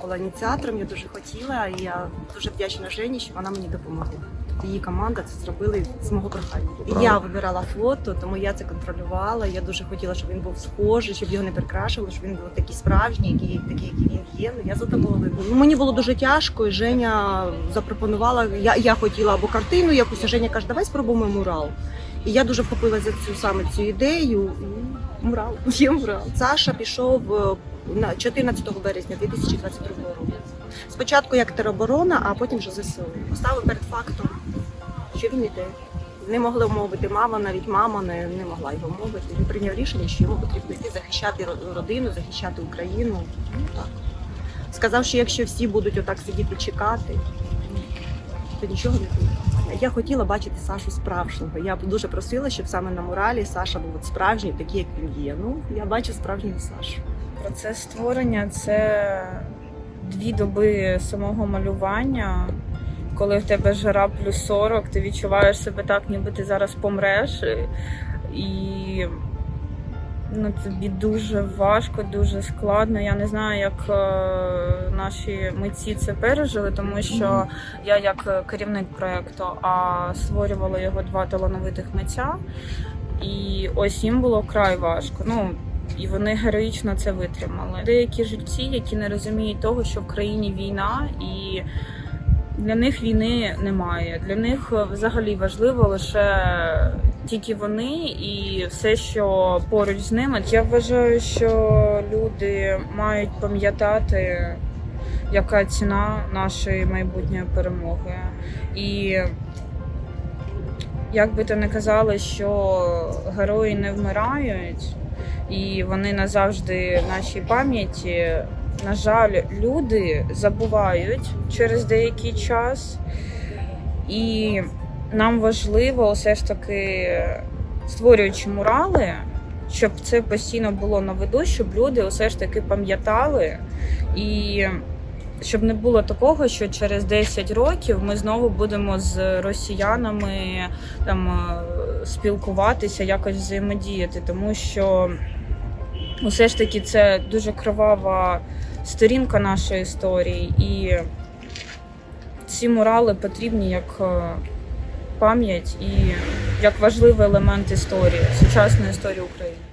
була ініціатором, я дуже хотіла, і я дуже вдячна Жені, що вона мені допомогла. Її команда це зробили з мого прохання. Правда. Я вибирала фото, тому я це контролювала. Я дуже хотіла, щоб він був схожий, щоб його не прикрашували, щоб він був такий справжній, який, такий, який він є. Ну я задоволена. Ну, мені було дуже тяжко, і Женя запропонувала. Я, я хотіла або картину якусь, а Женя каже, давай спробуємо мурал. І я дуже вхопилася за цю саме цю ідею. І є мурал. Саша пішов е, на 14 березня 2022 року. Спочатку як тероборона, а потім вже ЗСУ. Поставив перед фактом, що він іде. Не могли вмовити мама, навіть мама не, не могла його мовити. Він прийняв рішення, що йому потрібно йти захищати родину, захищати Україну. Ну, так. Сказав, що якщо всі будуть отак сидіти чекати, то нічого не буде. Я хотіла бачити Сашу справжнього. Я дуже просила, щоб саме на муралі Саша був от справжній, такий, як він є. Ну, я бачу справжнього Сашу. Процес створення це дві доби самого малювання. Коли в тебе жара плюс 40, ти відчуваєш себе так, ніби ти зараз помреш. І ну, тобі дуже важко, дуже складно. Я не знаю, як е, наші митці це пережили, тому що я як керівник проєкту, а створювала його два талановитих митця. І ось їм було край важко. Ну, і вони героїчно це витримали. Деякі жильці, які не розуміють того, що в країні війна, і для них війни немає. Для них е, взагалі важливо лише тільки вони і все, що поруч з ними. Я вважаю, що люди мають пам'ятати, яка ціна нашої майбутньої перемоги. І як би то не казали, що герої не вмирають, і вони назавжди в нашій пам'яті. На жаль, люди забувають через деякий час, і нам важливо все ж таки, створюючи мурали, щоб це постійно було на виду, щоб люди все ж таки пам'ятали. І щоб не було такого, що через 10 років ми знову будемо з росіянами там е, спілкуватися, якось взаємодіяти, тому що усе ж таки це дуже кривава сторінка нашої історії, і ці мурали потрібні як е, пам'ять і як важливий елемент історії, сучасної історії України.